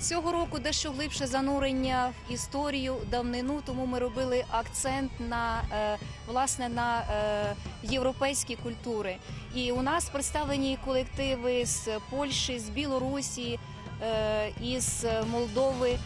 Цього року дещо глибше занурення в історію давнину, тому ми робили акцент на е, власне на е, європейські культури. І у нас представлені колективи з Польщі, з Білорусі, е, із Молдови.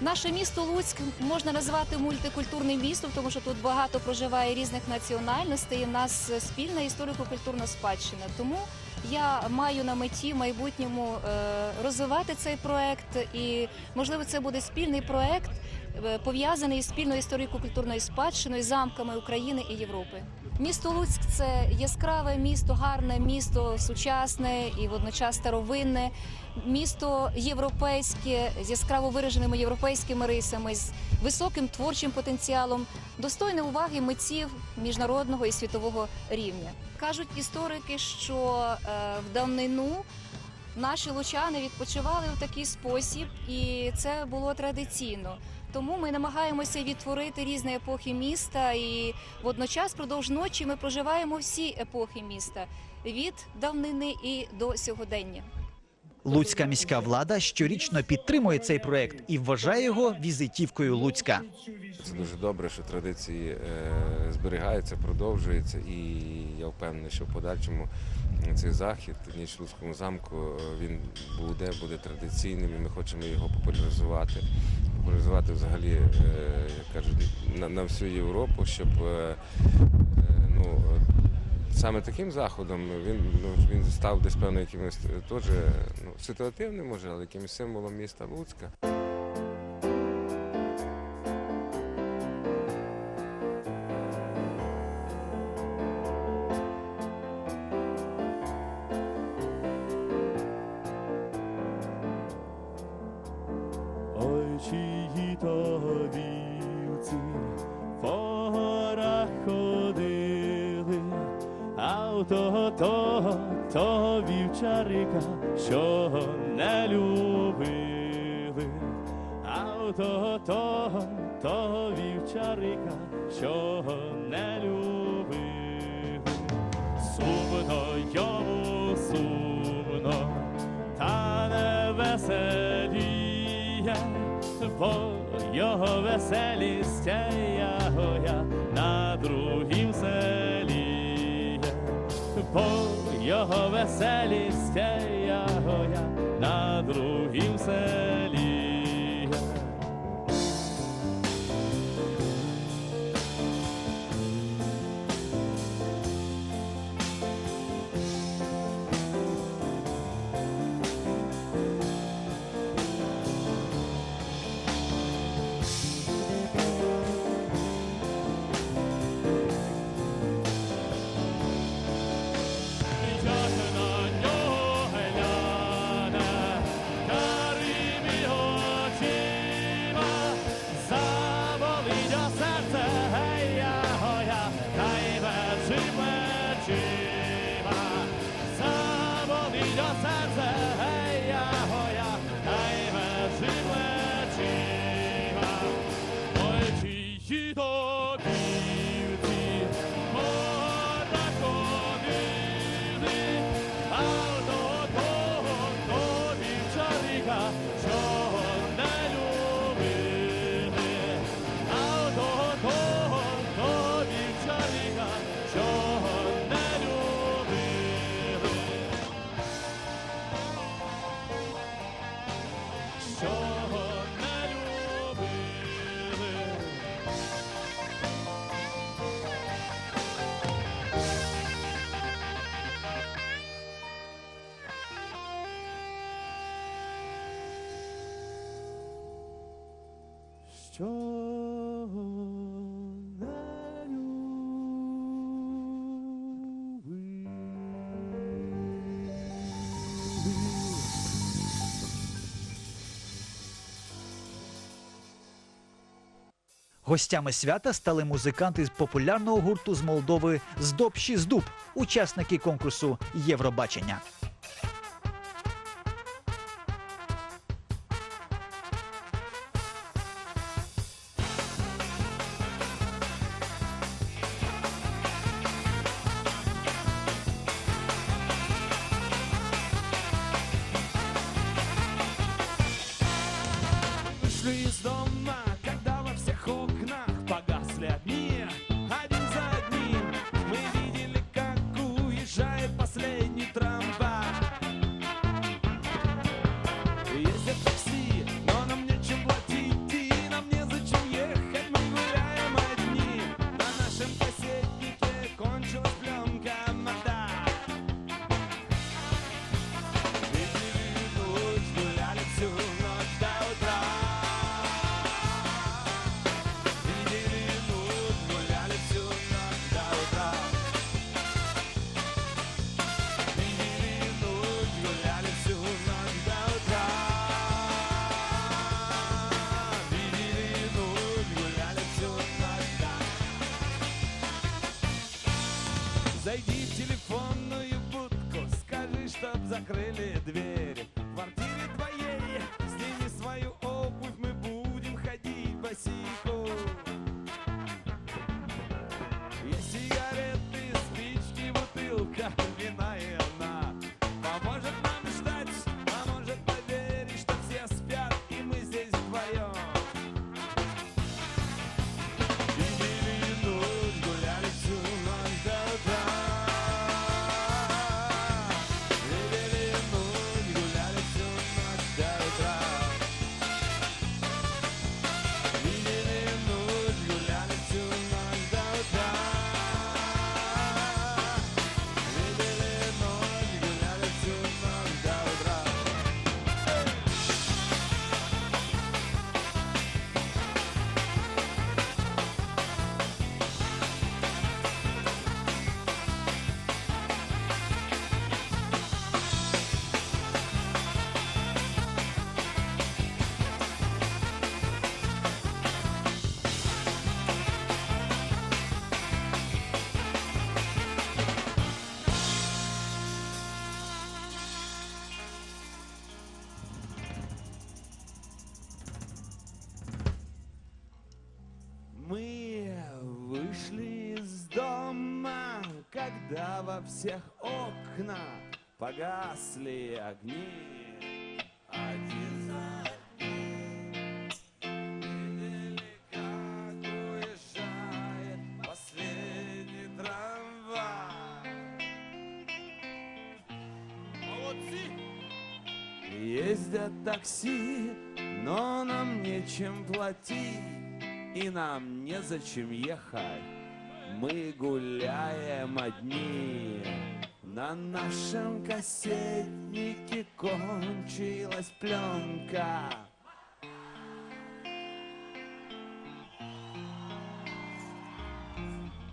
Наше місто Луцьк можна назвати мультикультурним містом, тому що тут багато проживає різних національностей. і в нас спільна історико-культурна спадщина. Тому я маю на меті в майбутньому е, розвивати цей проект, і можливо це буде спільний проект, пов'язаний з спільною історико-культурною спадщиною, замками України і Європи. Місто Луцьк це яскраве місто, гарне місто, сучасне і водночас старовинне, місто європейське з яскраво вираженими європейськими рисами, з високим творчим потенціалом, достойне уваги митців міжнародного і світового рівня. Кажуть історики, що е, в давнину наші лучани відпочивали в такий спосіб, і це було традиційно. Тому ми намагаємося відтворити різні епохи міста, і водночас продовж ночі ми проживаємо всі епохи міста від давнини і до сьогодення. Луцька міська влада щорічно підтримує цей проект і вважає його візитівкою Луцька. Це дуже добре, що традиції е, зберігаються, продовжуються, і я впевнений, що в подальшому цей захід ніч в Луцькому замку е, він буде, буде традиційним, і ми хочемо його популяризувати. Популяризувати взагалі, е, як кажуть, на, на всю Європу, щоб е, е, ну, саме таким заходом він, ну, він став десь певно якимось теж ну, ситуативним, може, але якимось символом міста Луцька. Того, того, того вівчарика, що не любили, а у того, того, того вівчарика, що не любили. Сумно йому сумно, та не веселіє, бо його веселість я на другім селі, бо його веселість я на другім селі. It's just Гостями свята стали музиканти з популярного гурту з Молдови Здоб Здуб, учасники конкурсу Євробачення. Zakrili во всех окна погасли огни. Видели, как уезжает последний трамвай. Ездят такси, но нам нечем платить, и нам незачем ехать. Мы гуляем одни. На нашем кассетнике кончилась пленка.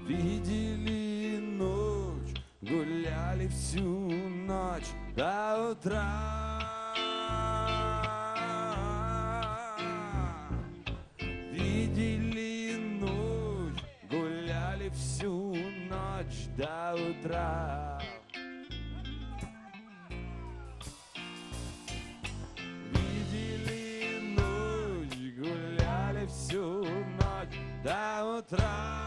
Видели ночь, гуляли всю ночь. До утра утра. Видели ночь, гуляли всю ночь до утра.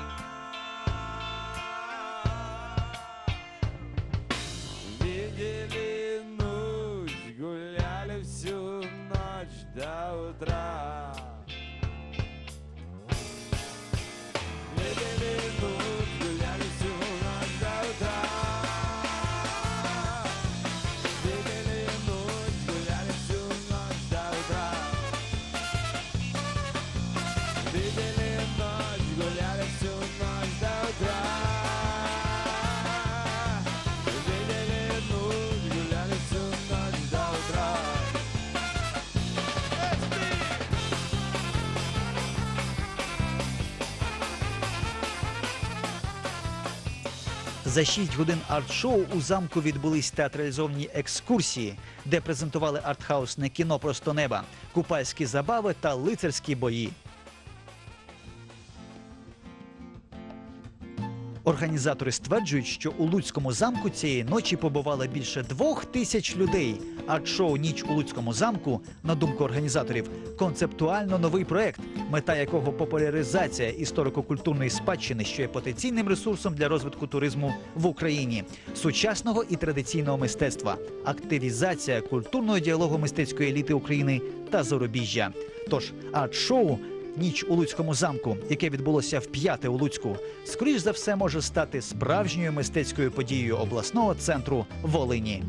За шість годин арт-шоу у замку відбулись театралізовані екскурсії, де презентували артхаусне кіно просто неба, купальські забави та лицарські бої. Організатори стверджують, що у Луцькому замку цієї ночі побувало більше двох тисяч людей. А шоу Ніч у Луцькому замку, на думку організаторів, концептуально новий проект, мета якого популяризація історико-культурної спадщини, що є потенційним ресурсом для розвитку туризму в Україні, сучасного і традиційного мистецтва, активізація культурного діалогу мистецької еліти України та зарубіжжя. Тож арт-шоу Ніч у Луцькому замку, яке відбулося в п'яте у Луцьку, скоріш за все може стати справжньою мистецькою подією обласного центру Волині.